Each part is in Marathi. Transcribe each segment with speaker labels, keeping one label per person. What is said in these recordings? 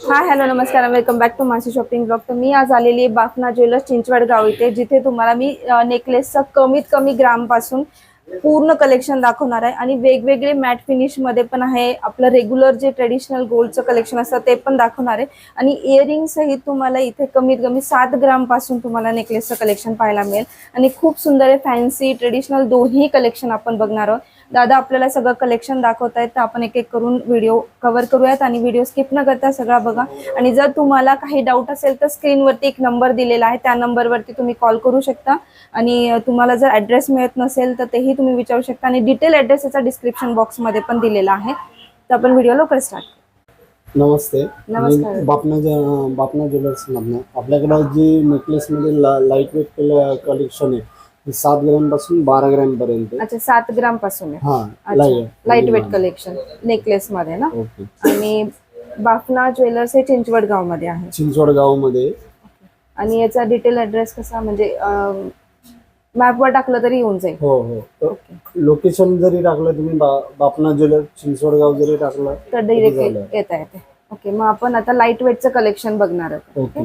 Speaker 1: हाय हॅलो नमस्कार वेलकम बॅक टू मासी शॉपिंग ब्लॉग तर मी आज आलेली आहे बाफना ज्वेलर्स चिंचवड गाव इथे जिथे तुम्हाला मी नेकलेसचं कमीत कमी ग्रामपासून पूर्ण कलेक्शन दाखवणार आहे. आणि वेगवेगळे मॅट फिनिशमध्ये पण आहे आपलं रेग्युलर जे ट्रेडिशनल गोल्डचं कलेक्शन असतं ते पण दाखवणार आहे. आणि इयरिंगसहित तुम्हाला इथे कमीत कमी सात ग्रामपासून तुम्हाला नेकलेसचं कलेक्शन पाहायला मिळेल. आणि खूप सुंदर आहे फॅन्सी ट्रेडिशनल दोन्ही कलेक्शन आपण बघणार आहोत. दादा आपल्याला सगळं कलेक्शन दाखवत आहेत तर आपण एक एक करून व्हिडिओ कव्हर करूयात आणि व्हिडिओ स्किप न करता सगळा बघा. आणि जर तुम्हाला काही डाऊट असेल तर स्क्रीनवरती एक नंबर दिलेला आहे. त्या नंबरवरती तुम्ही कॉल करू शकता. आणि तुम्हाला जर ॲड्रेस मिळत नसेल तर तेही तुम्ही विचारू शकता. आणि डिटेल ॲड्रेस याचा डिस्क्रिप्शन बॉक्समध्ये पण दिलेला आहे. तर आपण व्हिडिओ लवकर स्टार्ट
Speaker 2: नमस्ते.
Speaker 1: नमस्कार.
Speaker 2: बापना ज्वेलर्स मधनं. आपल्याकडं जे नेकलेसमध्ये लाइट वेट कलेक्शन आहे सात ग्रॅमपासून बारा ग्रॅम पर्यंत
Speaker 1: अच्छा सात ग्रामपासून आहे.
Speaker 2: हा
Speaker 1: अच्छा लाइट वेट. कलेक्शन नेकलेस मध्ये ना?
Speaker 2: ओके
Speaker 1: आणि बाफना ज्वेलर्स हे चिंचवड गावमध्ये आहे.
Speaker 2: चिंचवड गावमध्ये
Speaker 1: आणि याचा डिटेल ॲड्रेस कसा म्हणजे मॅपवर टाकलं तरी येऊन जाईल.
Speaker 2: हो हो. लोकेशन जरी टाकलं तुम्ही बा- बापना ज्वेलर चिंचवड गाव जरी टाकलं
Speaker 1: तर
Speaker 2: झालं.
Speaker 1: डायरेक्ट येता येते ओके मग आपण आता लाइट वेटचं कलेक्शन बघणार आहोत.
Speaker 2: ओके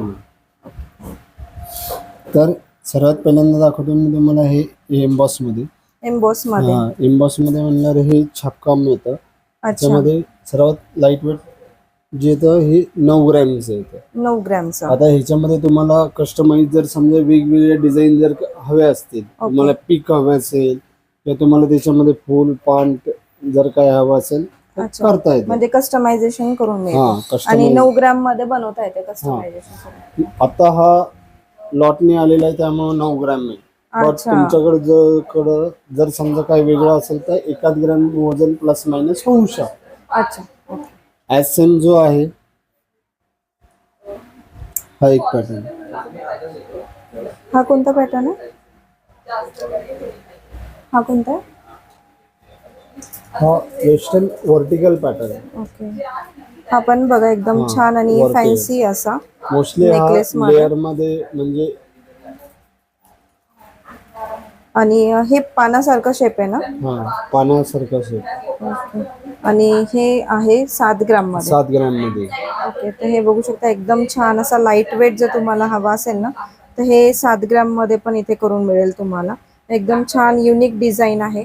Speaker 2: तर सर्वात पहिल्यांदा दाखवतो मी तुम्हाला हे एम्बॉसमध्ये
Speaker 1: एम्बोस मध्ये
Speaker 2: हा एम्बॉसमध्ये म्हणणार हे छापकाम येतं
Speaker 1: अच्छा.
Speaker 2: त्यामध्ये सर्वात लाइट वेट जे येतं हे नऊ ग्रॅमचं येतं.
Speaker 1: नऊ ग्रॅमचा
Speaker 2: आता ह्याच्यामध्ये तुम्हाला कस्टमाइज जर समजा वेगवेगळे डिझाईन जर हवे असतील तुम्हाला पीक हवे असेल किंवा तुम्हाला त्याच्यामध्ये फुल पान जर काय हवं असेल. करता येते.
Speaker 1: म्हणजे कस्टमायझेशन करून मिळेल
Speaker 2: हा
Speaker 1: आणि नऊ ग्राममध्ये बनवता येते कस्टमायझेशन
Speaker 2: आता हा लॉटने आलेला आहे त्यामुळे नऊ ग्रॅम आहे. बट
Speaker 1: अच्छा.
Speaker 2: तुमच्याकडे जर कडं जर समजा काही वेगळं असेल तर एकाच ग्रॅम वजन प्लस मायनस होऊ शकतं
Speaker 1: अच्छा ओके.
Speaker 2: जो आहे हा एक पॅटर्न
Speaker 1: हा कोणता पॅटर्न आहे? हा कोणता? आहे
Speaker 2: हा वेस्टर्न व्हर्टिकल पॅटर्न आहे
Speaker 1: ओके. हा पण बघा एकदम छान आणि. फॅन्सी असा
Speaker 2: मोस्टली
Speaker 1: Necklace मध्ये.
Speaker 2: लेअरमध्ये म्हणजे
Speaker 1: आणि हे पानासारखं शेप आहे ना
Speaker 2: असेल
Speaker 1: ओके. आणि हे आहे सात ग्राममध्ये
Speaker 2: सात ग्रॅममध्ये
Speaker 1: ओके तर हे बघू शकता एकदम छान असा लाइट वेट जर तुम्हाला हवा असेल ना तर हे सात ग्राममध्ये पण इथे करून मिळेल तुम्हाला एकदम छान युनिक डिझाईन आहे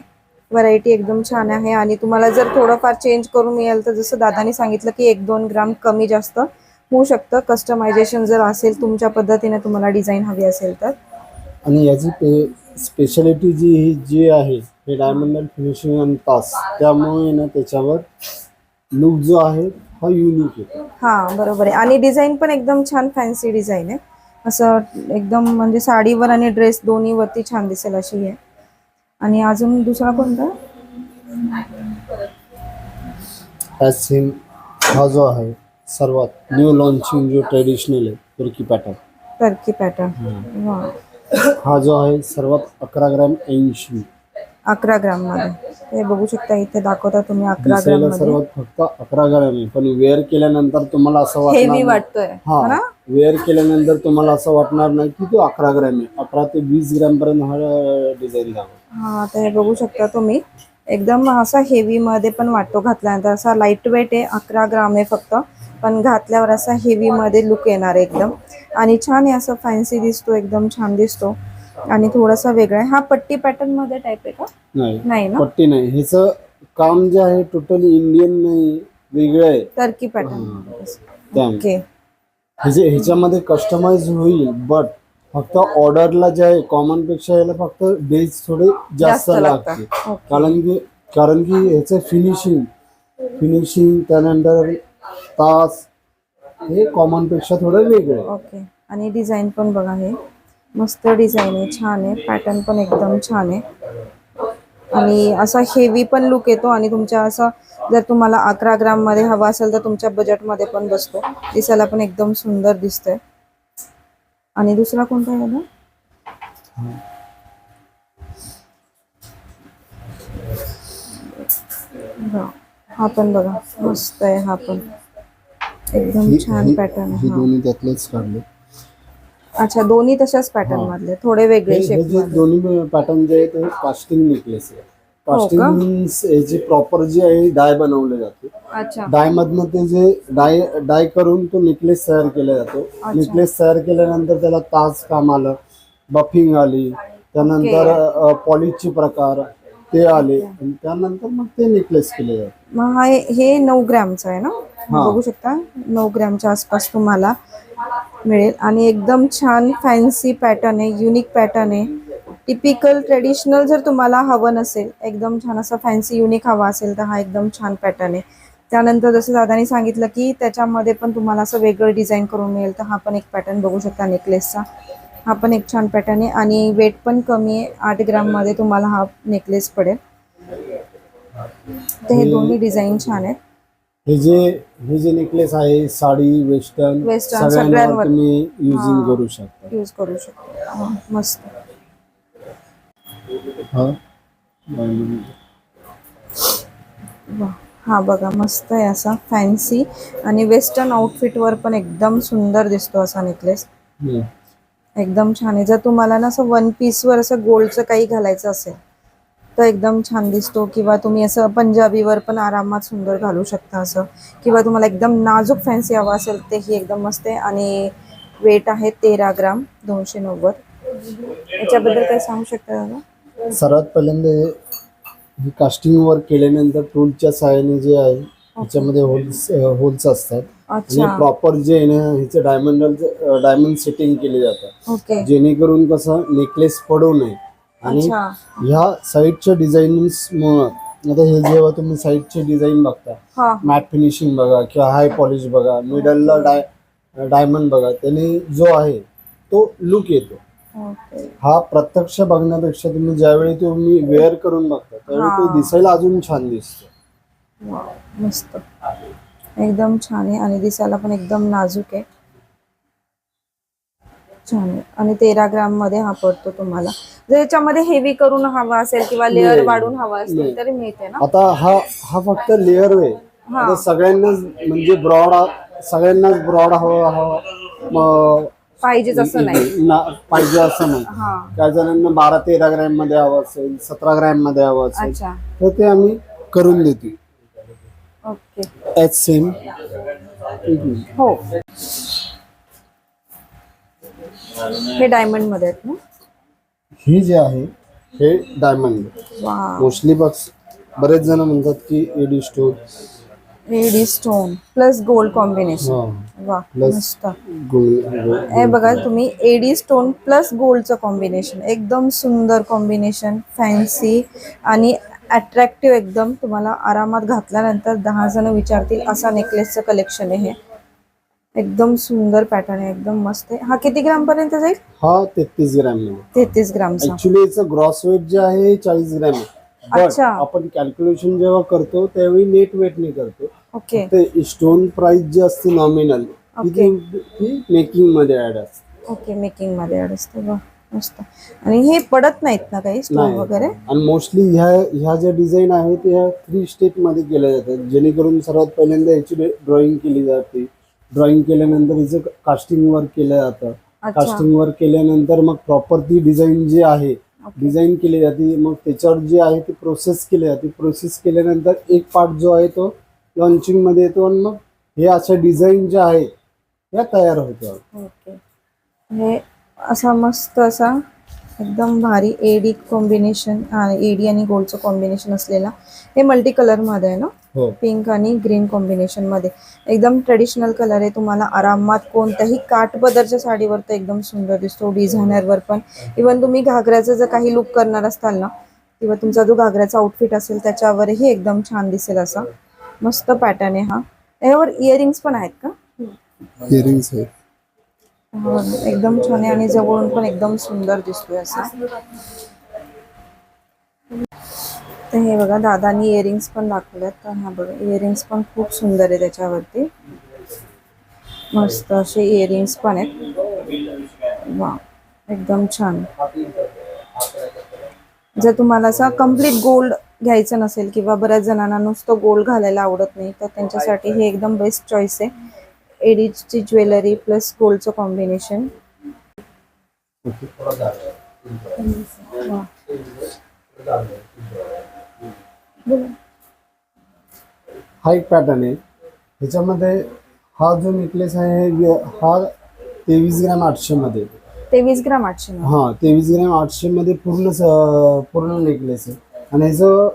Speaker 1: व्हरायटी एकदम छान आहे आणि तुम्हाला जर थोडंफार चेंज करून मिळेल तर जसं दादानी सांगितलं की एक दोन ग्राम कमी जास्त होऊ शकतं. कस्टमायझेशन जर असेल तुमच्या पद्धतीने तुम्हाला डिझाईन हवी असेल तर.
Speaker 2: आणि याची स्पेशालिटी जी ही जी आहे हे डायमंड फिनिशिंग आणि तास त्यामुळे ना त्याच्यावर लुक जो आहे हा युनिक आहे.
Speaker 1: हा बरोबर आहे. आणि डिझाईन पण एकदम छान फॅन्सी डिझाईन आहे. असं एकदम म्हणजे साडीवर आणि ड्रेस दोन्हीवरती छान दिसेल अशी आहे. आणि अजून दुसरा कोणता?
Speaker 2: ॲज सेम हा जो आहे सर्वात न्यू लॉन्चिंग जो ट्रेडिशनल आहे तुर्की पॅटर्न
Speaker 1: टर्की पॅटर्न
Speaker 2: हा जो आहे सर्वात अकरा ग्रॅम ऐंशी.
Speaker 1: अकरा ग्राममध्ये. हे बघू शकता इथे दाखवता तुम्ही अकरा ग्राम
Speaker 2: दिसायला
Speaker 1: मध्ये.
Speaker 2: सर्वात फक्त अकरा ग्रॅम आहे पण वेअर केल्यानंतर तुम्हाला असं
Speaker 1: हेवी
Speaker 2: वाटणार
Speaker 1: वाटतोय
Speaker 2: हा वेअर केल्यानंतर तुम्हाला असं वाटणार नाही की तो अकरा ग्रॅम आहे. अकरा ते वीस ग्रॅम पर्यंत हा डिझाईन लागतो
Speaker 1: हा तर हे बघू शकता तुम्ही. एकदम असा हेवी मध्ये पण वाटतो घातल्यानंतर. असा लाइट वेट आहे अकरा ग्राम आहे फक्त. पण घातल्यावर असा हेवी मध्ये लुक येणार आहे एकदम. आणि छान आहे असं फॅन्सी दिसतो एकदम छान दिसतो. आणि थोडासा वेगळा आहे. हा पट्टी पॅटर्नमध्ये टाईप आहे का?
Speaker 2: नाही.
Speaker 1: नाही ना?
Speaker 2: पट्टी नाही. ह्याचं काम जे आहे टोटली इंडियन नाही वेगळं आहे.
Speaker 1: टर्की पॅटर्न ओके
Speaker 2: ह्याचे ह्याच्यामध्ये कस्टमाइज होईल बट फक्त ऑर्डरला जे आहे कॉमनपेक्षा याला फक्त डेज थोडे जास्त. लागते. कारण की कारण की ह्याचं फिनिशिंग फिनिशिंग त्यानंतर तास हे कॉमनपेक्षा थोडं वेगळं.
Speaker 1: ओके आणि डिझाईन पण बघा हे. मस्त डिझाईन आहे छान आहे पॅटर्न पण एकदम छान आहे. आणि असा हेवी पण लुक येतो आणि तुमच्या असं जर तुम्हाला अकरा ग्राममध्ये हवा असेल तर तुमच्या बजेटमध्ये पण बसतो. दिसायला पण एकदम सुंदर दिसतंय. आणि दुसरा कोणता आहे दादा? हा. पण बघा मस्त आहे हा पण. एकदम छान पॅटर्न
Speaker 2: ही. दोन्ही त्यातलेच काढले.
Speaker 1: अच्छा दोन्ही तशाच पॅटर्न
Speaker 2: हा.
Speaker 1: मधले थोडे वेगळे
Speaker 2: हे हे
Speaker 1: शेप
Speaker 2: जे दोन्ही पॅटर्न जे आहेत ते कास्टिंग नेकलेस आहे. कास्टिंग मीन्स याची प्रॉपर जी आहे डाय बनवले जाते.
Speaker 1: अच्छा.
Speaker 2: डाय मधनं ते जे डाय डाय करून तो नेकलेस तयार केला जातो. नेकलेस तयार केल्यानंतर त्याला ताज काम आलं बफिंग आली त्यानंतर पॉलिशचे प्रकार ते आले आणि त्यानंतर मग ते नेकलेस केले जाते.
Speaker 1: मग हा हे नऊ ग्रॅमचं आहे ना?
Speaker 2: हा.
Speaker 1: बघू शकता? नऊ ग्रॅमच्या आसपास तुम्हाला मिळेल. आणि एकदम छान फॅन्सी पॅटर्न आहे युनिक पॅटर्न आहे. टिपिकल ट्रेडिशनल जर तुम्हाला हवं नसेल एकदम छान असं फॅन्सी युनिक हवा असेल तर हा एकदम छान पॅटर्न आहे. त्यानंतर जसं दादानी सांगितलं की त्याच्यामध्ये पण तुम्हाला असं वेगळं डिझाईन करून मिळेल तर हा पण एक पॅटर्न बघू शकता नेकलेसचा हा पण एक छान पॅटर्न आहे. आणि वेट पण कमी आहे आठ ग्राममध्ये तुम्हाला हा नेकलेस पडेल. तर हे दोन्ही डिझाईन छान आहेत.
Speaker 2: हे जे हे जे नेकलेस आहे साडी वेस्टर्न
Speaker 1: Western,
Speaker 2: सगळ्यांवर
Speaker 1: सगळ्यांवर.
Speaker 2: तुम्ही युजिंग. करू शकता.
Speaker 1: यूज करू शकतो. हा, मस्त.
Speaker 2: हा?
Speaker 1: वा. हा बघा मस्त आहे असा फॅन्सी आणि वेस्टर्न आउटफिटवर पण एकदम सुंदर दिसतो असा नेकलेस
Speaker 2: हम्म.
Speaker 1: एकदम छान आहे. जर तुम्हाला ना असं वन पीसवर असं गोल्डचं काही घालायचं असेल तर एकदम छान दिसतो किंवा तुम्ही असं पंजाबीवर पण आरामात सुंदर घालू शकता असं. किंवा तुम्हाला एकदम नाजूक फॅन्सी हवा असेल ते ही एकदम मस्त आहे. आणि वेट आहे तेरा ग्राम दोनशे नव्वद. याच्याबद्दल काही सांगू शकता दादा?
Speaker 2: सर्वात पहिल्यांदा हे- कास्टिंग वर्क केल्यानंतर टूलच्या सहाय्याने जे आहे त्याच्यामध्ये होल्स होल्स असतात. आणि प्रॉपर जे आहे ना ह्याचे डायमंड डायमंड सेटिंग केले जातात. जेणेकरून कसं नेकलेस पडू नये. आणि ह्या साईडच्या डिझाईन्स आता हे जेव्हा तुम्ही साईडचे डिझाईन बघता
Speaker 1: हा.
Speaker 2: मॅट फिनिशिंग बघा किंवा हाय पॉलिश बघा मिडलला डाय डायमंड बघा त्याने जो आहे तो लुक येतो. हा प्रत्यक्ष बघण्यापेक्षा तुम्ही ज्यावेळी तुम्ही वेअर करून बघता त्यावेळी तो. दिसायला अजून छान दिसतो.
Speaker 1: मस्त. एकदम छान आहे आणि दिसायला पण एकदम नाजूक आहे. छान आहे. आणि तेरा ग्राममध्ये हा पडतो तुम्हाला. जर याच्यामध्ये हेवी करून हवा असेल किंवा लेअर. वाढून हवा असेल. तरी मिळते ना?
Speaker 2: आता हा हा फक्त लेअर. आता सगळ्यांनाच म्हणजे ब्रॉड सगळ्यांनाच ब्रॉड हवा हवा.
Speaker 1: पाहिजेच असं नाही.
Speaker 2: पाहिजे असं नाही. काही जणांना बारा तेरा ग्रॅममध्ये हवं असेल सतरा ग्रॅममध्ये हवं असेल तर ते आम्ही करून देतो.
Speaker 1: ओके.
Speaker 2: ॲज सेम
Speaker 1: हो. हे डायमंडमध्ये आहेत ना?
Speaker 2: हे जे आहे हे डायमंड मोस्टली बघ बरेच जण म्हणतात की AD stone
Speaker 1: AD stone plus gold combination वा
Speaker 2: Plus-
Speaker 1: मस्त.
Speaker 2: गोल
Speaker 1: हे बघा तुम्ही एडी स्टोन प्लस गोल्डचं कॉम्बिनेशन एकदम सुंदर कॉम्बिनेशन फॅन्सी आणि अट्रॅक्टिव्ह एकदम. तुम्हाला आरामात घातल्यानंतर दहा जण विचारतील असा नेकलेसचं कलेक्शन आहे. हे एकदम सुंदर पॅटर्न आहे एकदम मस्त आहे. हा किती ग्राम पर्यंत जाईल?
Speaker 2: हा तेहतीस ग्रॅम
Speaker 1: तेहतीस ग्रामचा
Speaker 2: ऍक्च्युली याचं ग्रॉस वेट जे आहे चाळीस ग्रॅम आहे.
Speaker 1: अच्छा.
Speaker 2: आपण कॅल्क्युलेशन जेव्हा करतो त्यावेळी नेट वेट नाही करतो.
Speaker 1: ओके
Speaker 2: ते स्टोन प्राइस जी असते नॉमिनल. ती मेकिंगमध्ये ऍड असते.
Speaker 1: ओके मेकिंगमध्ये ऍड असते. मस्त. आणि हे पडत नाहीत ना काही स्टोन. वगैरे?
Speaker 2: आणि मोस्टली ह्या ह्या ज्या डिझाईन आहेत त्या थ्री स्टेपमध्ये केल्या जातात. जेणेकरून सर्वात पहिल्यांदा याची ड्रॉइंग केली जाते. ड्रॉइंग केल्यानंतर हिचं कास्टिंग वर्क केलं जातं. कास्टिंग वर्क केल्यानंतर मग प्रॉपर ती डिझाईन जी आहे डिझाईन केली जाते मग त्याच्यावर जे आहे ती प्रोसेस केली जाते. प्रोसेस केल्यानंतर एक पार्ट जो आहे तो लॉन्चिंगमध्ये येतो आणि मग हे अशा डिझाईन ज्या आहेत त्या तयार होतात.
Speaker 1: ओके हे असा मस्त असा एकदम भारी एडी कॉम्बिनेशन एडी आणि गोल्डचं कॉम्बिनेशन असलेला. हे मल्टी कलरमध्ये आहे ना?
Speaker 2: हो.
Speaker 1: पिंक आणि ग्रीन कॉम्बिनेशनमध्ये एकदम ट्रेडिशनल कलर आहे. तुम्हाला आरामात कोणत्याही काठपदरच्या साडीवर तर एकदम सुंदर दिसतो. डिझायनरवर पण. इवन तुम्ही घागऱ्याचं जर काही लुक करणार असाल ना किंवा तुमचा जो घागऱ्याचा आउटफिट असेल त्याच्यावरही एकदम छान दिसेल असा. मस्त पॅटर्न आहे हा. यावर इयरिंग्स पण आहेत का?
Speaker 2: इयरिंग्स आहेत.
Speaker 1: हो, एकदम छान आहे आणि जवळून पण एकदम सुंदर दिसतोय असं. तर हे बघा दादानी इयरिंग्स पण दाखवल्यात. तर हा बघा इयरिंग्स पण खूप सुंदर आहे त्याच्यावरती. मस्त असे इयरिंग्स पण आहेत. वा एकदम छान. जर तुम्हाला असा कंप्लीट गोल्ड घ्यायचं नसेल किंवा बऱ्याच जणांना नुसतं गोल्ड घालायला आवडत नाही तर त्यांच्यासाठी हे एकदम बेस्ट चॉईस आहे. एडीची ज्वेलरी प्लस गोल्डचं कॉम्बिनेशन.
Speaker 2: हा एक पॅटर्न आहे ह्याच्यामध्ये हा जो नेकलेस आहे हे तेवीस ग्रॅम आठशे मध्ये
Speaker 1: तेवीस ग्राम आठशे.
Speaker 2: हा तेवीस ग्रॅम आठशे मध्ये पूर्ण स- पूर्ण नेकलेस आहे आणि ह्याचं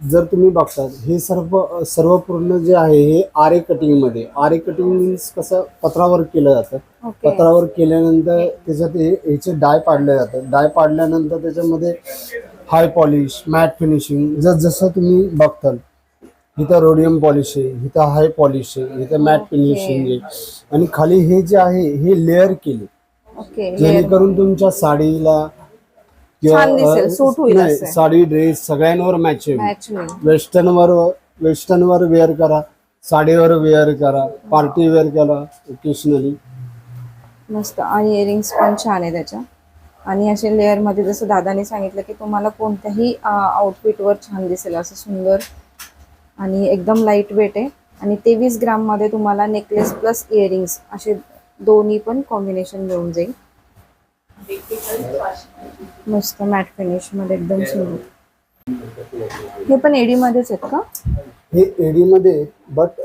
Speaker 2: जर तुम्ही बघतात हे सर्व सर्व पूर्ण जे आहे हे आरे कटिंगमध्ये. आरे कटिंग मीन्स कसं पत्रावर केलं जातं.
Speaker 1: ओके
Speaker 2: पत्रावर केल्यानंतर त्याच्यात हे ह्याचे डाय पाडले जातात. डाय पाडल्यानंतर त्याच्यामध्ये हाय पॉलिश मॅट फिनिशिंग जस जसं तुम्ही बघताल इथं रोडियम पॉलिश आहे इथं हाय पॉलिश आहे इथं मॅट फिनिशिंग आहे. आणि खाली हे जे आहे हे लेअर केले. जेणेकरून तुमच्या साडीला
Speaker 1: छान दिसेल, सूट होईल
Speaker 2: नाही,
Speaker 1: असं.
Speaker 2: साडी ड्रेस सगळ्यांवर मॅच होईल
Speaker 1: मॅच होईल.
Speaker 2: वेस्टर्नवर वेस्टर्नवर वेअर करा साडीवर वेअर करा पार्टी वेअर करा ओकेशनली
Speaker 1: मस्त. आणि इयरिंग्स पण छान आहे त्याच्या. आणि असे लेअरमध्ये जसं दादाने सांगितलं की तुम्हाला कोणत्याही आउटफिटवर छान दिसेल असं सुंदर आणि एकदम लाइट वेट आहे. आणि तेवीस ग्राममध्ये तुम्हाला नेकलेस प्लस इयरिंग्स असे दोन्ही पण कॉम्बिनेशन मिळून जाईल. मस्त मॅट फिनिशमध्ये एकदम सुंदर हे पण एडी मध्येच आहेत का?
Speaker 2: हे एडी मध्ये बट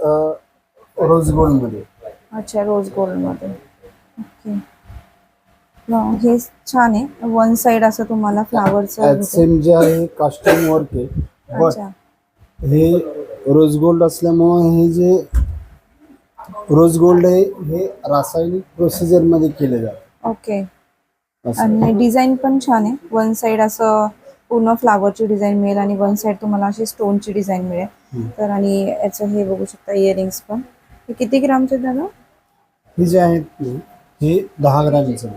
Speaker 2: रोज गोल्डमध्ये
Speaker 1: अच्छा रोज गोल्डमध्ये. ओके हे छान आहे. वन साइड असं तुम्हाला फ्लावरचं
Speaker 2: सेम जे आहे कास्टिंग वर्क आहे. बट हे रोज गोल्ड असल्यामुळं हे जे रोज गोल्ड आहे हे रासायनिक प्रोसिजरमध्ये केले जातं.
Speaker 1: ओके आणि डिझाईन पण छान आहे. वन साइड असं पूर्ण फ्लावरची डिझाईन मिळेल आणि वन साइड तुम्हाला अशी स्टोनची डिझाईन मिळेल. तर आणि याचं हे बघू शकता इयरिंग्स पण. हे किती ग्रामचे दादा?
Speaker 2: हे जे आहेत हे दहा ग्रॅमचं.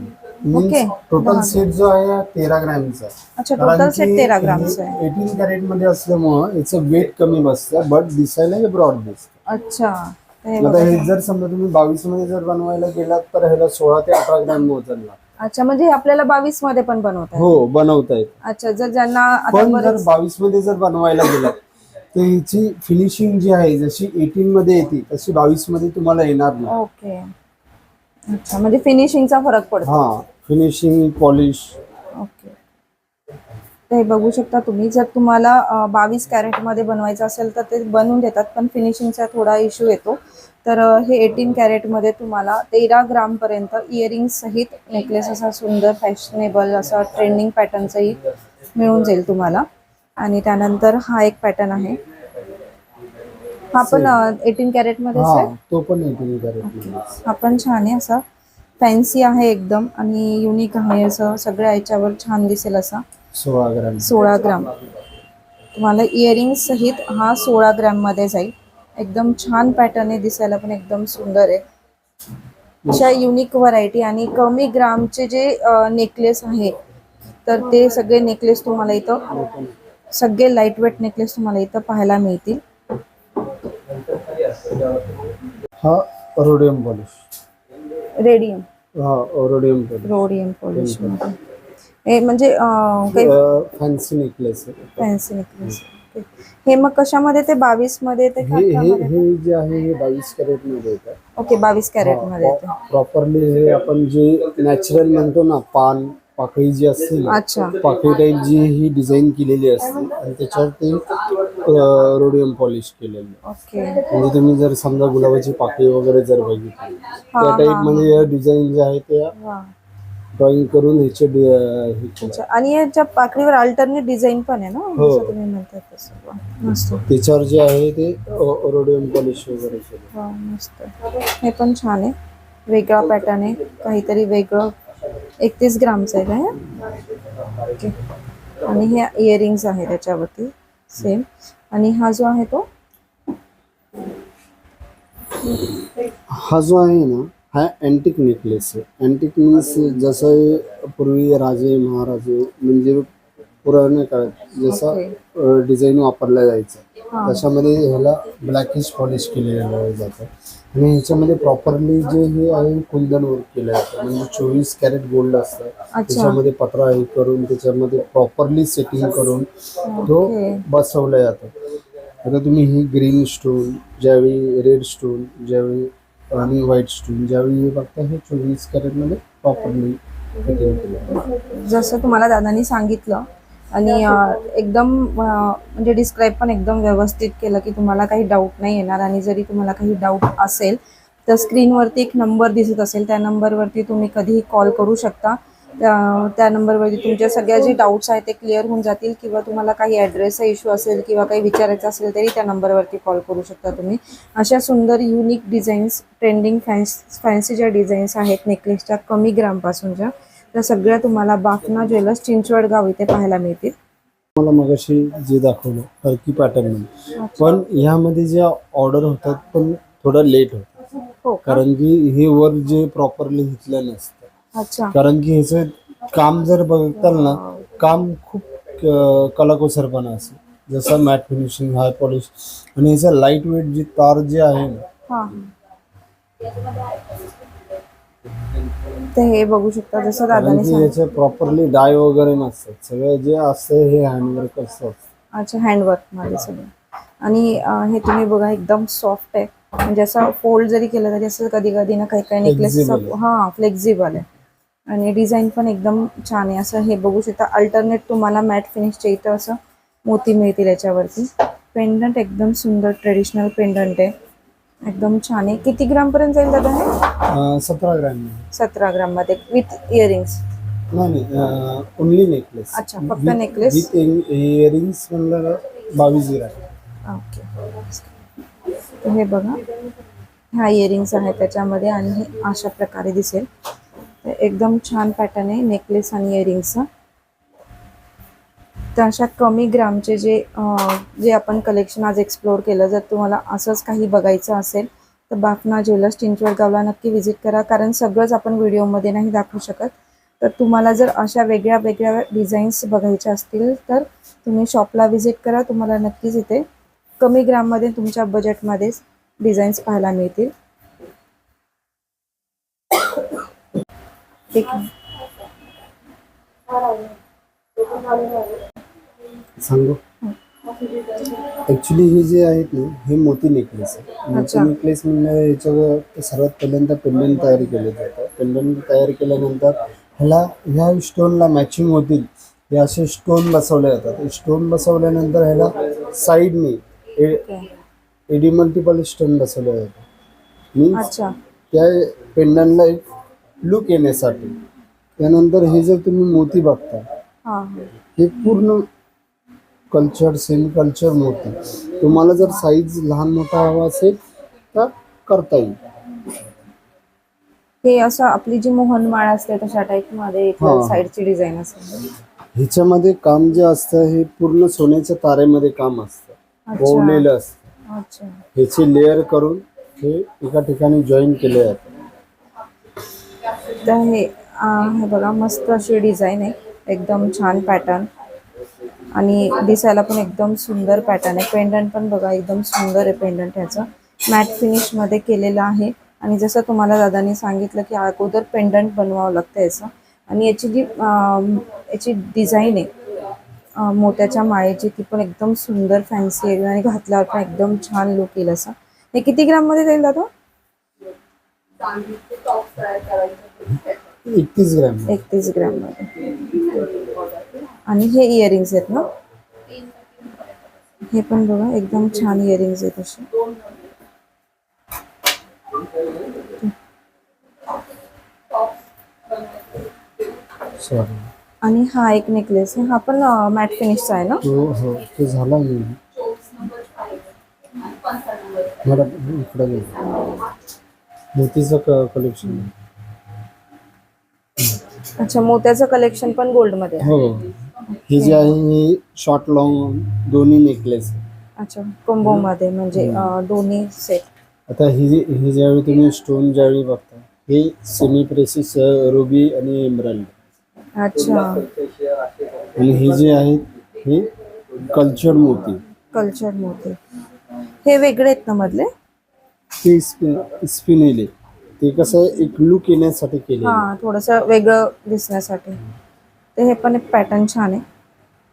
Speaker 1: ओके,
Speaker 2: टोटल सेट जो आहे तेरा ग्रॅमचा.
Speaker 1: अच्छा टोटल सेट तेरा ग्रामचं आहे.
Speaker 2: 18 कॅरेटमध्ये असल्यामुळं याचं वेट कमी बसतं बट दिसायला हे ब्रॉड दिसतं.
Speaker 1: अच्छा
Speaker 2: आता. हे जर समजा तुम्ही बावीसमध्ये जर बनवायला गेलात तर ह्याला सोळा ते अठरा ग्रॅम मोजल
Speaker 1: अच्छा म्हणजे आपल्याला बावीसमध्ये पण बनवता
Speaker 2: हो बनवता येत.
Speaker 1: अच्छा जर ज्यांना आता
Speaker 2: पण जर
Speaker 1: बरेच
Speaker 2: बावीसमध्ये जर बनवायला गेलात तर हिची फिनिशिंग जी आहे जशी एटीन मध्ये येते तशी बावीसमध्ये तुम्हाला येणार नाही.
Speaker 1: ओके. अच्छा म्हणजे फिनिशिंगचा फरक पडतो.
Speaker 2: हा फिनिशिंग पॉलिश
Speaker 1: ओके. तर हे बघू शकता तुम्ही जर तुम्हाला बावीस कॅरेटमध्ये बनवायचं असेल तर ते बनवून देतात पण फिनिशिंगचा थोडा इश्यू येतो. तर हे एटीन कॅरेटमध्ये तुम्हाला तेरा ग्रामपर्यंत इयरिंग सहित नेकलेस असा सुंदर फॅशनेबल असा ट्रेंडिंग पॅटर्नचाही मिळून जाईल तुम्हाला. आणि त्यानंतर हा एक पॅटर्न आहे. हा पण एटीन
Speaker 2: तो पण एटीन कॅरेटमध्ये
Speaker 1: हा पण छान आहे असा. फॅन्सी आहे एकदम आणि युनिक आहे असं. सगळ्या याच्यावर छान दिसेल असा.
Speaker 2: सोळा ग्रॅम.
Speaker 1: सोळा ग्राम. तुम्हाला इयरिंग सहित हा सोळा ग्राममध्ये जाईल. एकदम छान पॅटर्न आहे दिसायला पण एकदम सुंदर आहे. अशा युनिक व्हरायटी आणि कमी ग्रामचे जे नेकलेस आहे तर ते सगळे नेकलेस तुम्हाला इथं सगळे लाइट वेट नेकलेस तुम्हाला इथं पाहायला मिळतील.
Speaker 2: हा रोडियम पॉलिश
Speaker 1: रेडियम
Speaker 2: हा रोडियम पॉलिश
Speaker 1: रोडियम पॉलिशमध्ये. हे म्हणजे काही
Speaker 2: फॅन्सी नेकलेस आहे.
Speaker 1: फॅन्सी नेकलेस हे मग कशामध्ये? ते बावीसमध्ये ते
Speaker 2: हे हे? हे जे आहे हे बावीस कॅरेटमध्ये
Speaker 1: ओके बावीस कॅरेटमध्ये येते.
Speaker 2: प्रॉपरली हे आपण जे नॅचरल म्हणतो ना पान पाकळी जी असते ना
Speaker 1: अच्छा.
Speaker 2: पाकळी टाईप जी ही डिझाईन केलेली असते आणि त्याच्यावर ते रोडियम पॉलिश केलेलं.
Speaker 1: ओके.
Speaker 2: म्हणजे तुम्ही जर समजा गुलाबाची पाकळी वगैरे जर बघितली त्या टाईपमध्ये डिझाईन जे आहे ते
Speaker 1: वा
Speaker 2: ड्रॉइंग करून ह्याचे डि- हे केलं.
Speaker 1: अच्छा आणि याच्या पाकळीवर अल्टरनेट डिझाईन पण आहे ना?
Speaker 2: हो.
Speaker 1: जसं तुम्ही तसं. वा, मस्त.
Speaker 2: त्याच्यावर जे आहे ते रोडियम पॉलिश वगैरे केलं.
Speaker 1: वा मस्त. हे पण छान आहे. वेगळा पॅटर्न आहे. काहीतरी वेगळं. एकतीस ग्रामचं आहे का हे? ओके आणि हे इयरिंग्स आहे त्याच्यावरती. सेम आणि हा जो आहे तो?
Speaker 2: हा जो आहे ना हा अँटिक नेकलेस आहे. अँटिक मीन्स जसं पूर्वी राजे महाराजे म्हणजे पुराण्या काळात जसा डिझाईन वापरला जायचा. त्याच्यामध्ये ह्याला ब्लॅकिश पॉलिश केलेलं जातं. आणि ह्याच्यामध्ये प्रॉपरली जे हे आहे कुंदन वर्क केलं जातं. म्हणजे चोवीस कॅरेट गोल्ड असतं.
Speaker 1: अच्छा.
Speaker 2: त्याच्यामध्ये पत्रा हे करून त्याच्यामध्ये प्रॉपरली सेटिंग करून तो बसवलं जातं. आता तुम्ही ही ग्रीन स्टोन ज्यावेळी रेड स्टोन ज्यावेळी आणि व्हाईट स्टोन ज्यावेळी हे बघता हे चोवीस कॅरेटमध्ये प्रॉपरली फिटिंग केलं
Speaker 1: जसं तुम्हाला दादानी सांगितलं आणि एकदम म्हणजे डिस्क्राईब पण एकदम व्यवस्थित केलं की तुम्हाला काही डाऊट नाही येणार आणि जरी तुम्हाला काही डाऊट असेल तर स्क्रीनवरती एक नंबर दिसत असेल. त्या नंबरवरती तुम्ही कधीही कॉल करू शकता. त्या नंबरवरती तुमच्या सगळ्या जे डाऊट्स आहेत ते क्लिअर होऊन जातील किंवा तुम्हाला काही ॲड्रेसचा इश्यू असेल किंवा काही विचारायचं असेल तरी त्या नंबरवरती कॉल करू शकता तुम्ही. अशा सुंदर unique designs trending fans fancy ज्या डिझाईन्स आहेत नेकलेसच्या कमी ग्रामपासूनच्या त्या सगळ्या तुम्हाला बाफना ज्वेलर्स चिंचवड गाव इथे पाहायला मिळतील.
Speaker 2: मला मगाशी जे दाखवलं टर्की पॅटर्न पण ह्यामध्ये ज्या ऑर्डर होतात पण थोडं लेट होतं
Speaker 1: हो
Speaker 2: कारण की हे वर जे प्रॉपरली हिटलं नसतं
Speaker 1: अच्छा.
Speaker 2: कारण की ह्याचं काम जर बघताल ना काम खूप कलाकुसरपणा असेल जसं मॅट फिनिशिंग हाय पॉलिश आणि ह्याचं लाइट वेट जी तार जे आहे ना
Speaker 1: हा. ते हे बघू शकता जसं
Speaker 2: कारण की याचे प्रॉपरली डाय वगैरे नसतात. सगळं जे असतं हे हँडवर्क असतं.
Speaker 1: अच्छा हँडवर्कमध्ये सगळं. आणि अं, हे तुम्ही बघा एकदम सॉफ्ट आहे. म्हणजे असं फोल्ड जरी केलं तरी असं कधी कधी ना काही काही नेकलेस
Speaker 2: Flexible आहे.
Speaker 1: हा फ्लेक्झिबल आहे. आणि डिझाईन पण एकदम छान आहे. असं हे बघू शकता. अल्टरनेट तुम्हाला मॅट फिनिशच्या इथं असं मोती मिळतील याच्यावरती. पेंडंट एकदम सुंदर ट्रेडिशनल पेंडंट आहे. एकदम छान आहे. किती ग्राम पर्यंत जाईल दादा हे?
Speaker 2: सतरा ग्रॅम
Speaker 1: सतरा ग्राममध्ये. विथ इयरिंग्स
Speaker 2: नाही ओनली नेकलेस
Speaker 1: अच्छा, फक्त necklace?
Speaker 2: विथ इयरिंग्स म्हणलं बावीस ग्रॅम
Speaker 1: ओके हे बघा. ह्या इयरिंग्स आहेत त्याच्यामध्ये आणि हे अशा प्रकारे दिसेल. एकदम छान पॅटर्न आहे नेकलेस आणि इयरिंगचा तर अशा कमी ग्रामचे जे जे आपण कलेक्शन आज एक्सप्लोअर केलं जर तुम्हाला असंच काही बघायचं असेल तर बाफना ज्वेलर्स चिंचवडगावला नक्की व्हिजिट करा कारण सगळंच आपण व्हिडिओमध्ये नाही दाखवू शकत. तर तुम्हाला जर अशा वेगळ्या वेगळ्या डिझाईन्स बघायच्या असतील तर तुम्ही शॉपला व्हिजिट करा तुम्हाला नक्कीच इथे कमी ग्राममध्ये तुमच्या बजेटमध्येच डिझाईन्स पाहायला मिळतील. ठीक आहे.
Speaker 2: सांगू? ऍक्च्युली हे जे आहेत ना हे मोती नेकलेस आहे. मोती. नेकलेस म्हणजे याच्यावर सर्वात पहिल्यांदा पेंडंट तयार केलं जातं. पेंडंट तयार केल्यानंतर ह्याला ह्या स्टोनला मॅचिंग होतील. हे असे स्टोन बसवले जातात. स्टोन बसवल्यानंतर ह्याला साईडने एडी मल्टिपल स्टोन बसवले जातात. मीन्स त्या पेंडंटला एक लुक येण्यासाठी. त्यानंतर हे जर तुम्ही मोती बघता
Speaker 1: हां.
Speaker 2: हे पूर्ण कल्चर सेमी कल्चर मोठी तुम्हाला जर साईज लहान मोठा हवा असेल तर करता येईल.
Speaker 1: हे असं आपली जी मोहनमाळ असते तशा टाईपमध्ये
Speaker 2: हा.
Speaker 1: साईडची डिझाईन असेल
Speaker 2: ह्याच्यामध्ये काम जे असतं हे पूर्ण सोन्याच्या तारेमध्ये काम असतं.
Speaker 1: अच्छा.
Speaker 2: ओवलेलं असतं.
Speaker 1: अच्छा.
Speaker 2: ह्याची लेअर करून हे एका ठिकाणी जॉईन केले जातं.
Speaker 1: तर हे हे बघा मस्त अशी डिझाईन आहे. एकदम छान पॅटर्न आणि दिसायला पण एकदम सुंदर पॅटर्न आहे. पेंडंट पण बघा एकदम सुंदर आहे पेंडंट ह्याचं. मॅट फिनिशमध्ये केलेलं आहे. आणि जसं तुम्हाला दादानी सांगितलं की अगोदर पेंडंट बनवावं लागतं याचं. आणि याची जी याची डिझाईन आहे मोत्याच्या माळेची ती पण एकदम सुंदर फॅन्सी आहे. आणि घातल्यावर पण एकदम छान लुक येईल असं. हे किती ग्राममध्ये जाईल दादा?
Speaker 2: एकतीस ग्रॅम.
Speaker 1: एकतीस ग्रॅममध्ये आणि हे इयरिंग्स आहेत ना? हे पण बघा एकदम छान इयरिंग्स आहेत असे.
Speaker 2: सॉरी
Speaker 1: आणि हा एक नेकलेस आहे. हा पण मॅट फिनिशचा आहे ना?
Speaker 2: तो हो. ते झाला इकडे. मोतीचं कलेक्शन
Speaker 1: अच्छा मोत्याचं कलेक्शन पण गोल्डमध्ये आहे.
Speaker 2: हो. हे जे आहे हे शॉर्ट लॉंग दोन्ही नेकलेस
Speaker 1: अच्छा कोंबोमध्ये म्हणजे अं, दोन्ही सेट
Speaker 2: आता ही जी- ही ज्यावेळी तुम्ही स्टोन ज्यावेळी बघता हे सेमी प्रेसिस रुबी आणि एमरल्ड
Speaker 1: अच्छा.
Speaker 2: आणि हे जे आहेत हे कल्चर मोती.
Speaker 1: कल्चर मोती. हे वेगळे आहेत ना मधले?
Speaker 2: ते स्पि- स्पिनेले ते कसं एक लुक येण्यासाठी केले
Speaker 1: हा थोडस वेगळं दिसण्यासाठी. तर हे पण एक पॅटर्न छान आहे.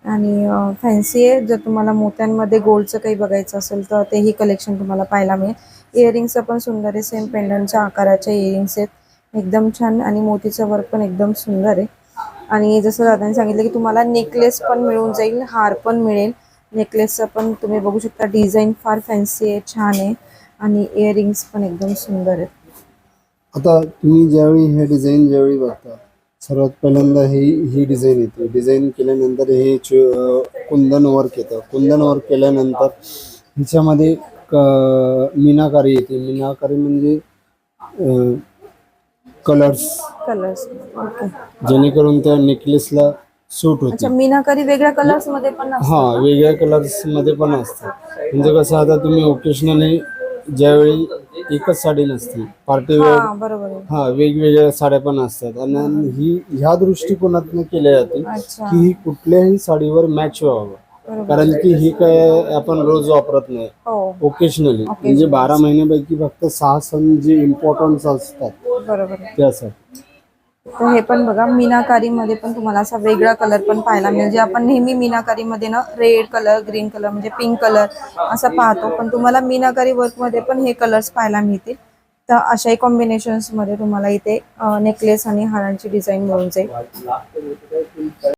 Speaker 1: आणि फॅन्सी आहे. जर तुम्हाला मोत्यांमध्ये गोल्डचं काही बघायचं असेल तर तेही कलेक्शन तुम्हाला पाहायला मिळेल. इयरिंग्स पण सुंदर आहे. सेम पेंडंटच्या आकाराच्या इयरिंग्स आहेत. एकदम छान. आणि मोतीचं वर्क पण एकदम सुंदर आहे. आणि जसं दादांनी सांगितलं की तुम्हाला नेकलेस पण मिळून जाईल. हार पण मिळेल. नेकलेसचं पण तुम्ही बघू शकता. डिझाईन फार फॅन्सी आहे. छान आहे. आणि इयरिंग्स पण एकदम सुंदर आहेत.
Speaker 2: आता तुम्ही ज्यावेळी हे डिझाईन ज्यावेळी बघता सर्वात पहिल्यांदा ही ही डिझाईन येते. डिझाईन केल्यानंतर हे कुंदन वर्क येतं. कुंदन वर्क केल्यानंतर ह्याच्यामध्ये क- मीनाकारी येते. मीनाकारी म्हणजे कलर्स
Speaker 1: कलर्स ओके
Speaker 2: जेणेकरून त्या नेकलेसला सूट होते
Speaker 1: अच्छा मीनाकारी वेगळ्या कलर्समध्ये पण असतात
Speaker 2: हा वेगळ्या कलर्समध्ये पण असतात. म्हणजे कसं आता तुम्ही ओकेशनली ज्यावेळी एकच साडी नसते पार्टी वेअर
Speaker 1: हा बरोबर आहे.
Speaker 2: हा वेगवेगळ्या साड्या पण असतात. आणि ही. ह्या दृष्टिकोनातून केल्या जाते
Speaker 1: अच्छा.
Speaker 2: की ही कुठल्याही साडीवर मॅच व्हावं. कारण की ही काय आपण रोज वापरत नाही.
Speaker 1: हो.
Speaker 2: ओकेशनली म्हणजे बारा महिन्यापैकी फक्त सहा सण जे इम्पॉर्टन्स असतात
Speaker 1: बरोबर आहे.
Speaker 2: त्यासाठी.
Speaker 1: तर हे पण बघा मीनाकारी मध्ये पण तुम्हाला असा वेगळा कलर पण पाहायला मिळेल. जे आपण नेहमी मीनाकारी मध्ये ना रेड कलर ग्रीन कलर म्हणजे पिंक कलर असं पाहतो. पण तुम्हाला मीनाकारी वर्कमध्ये पण हे कलर्स पाहायला मिळतील. तर अशाही कॉम्बिनेशन्समध्ये तुम्हाला इथे नेकलेस आणि हारांची डिझाईन मिळून जाईल.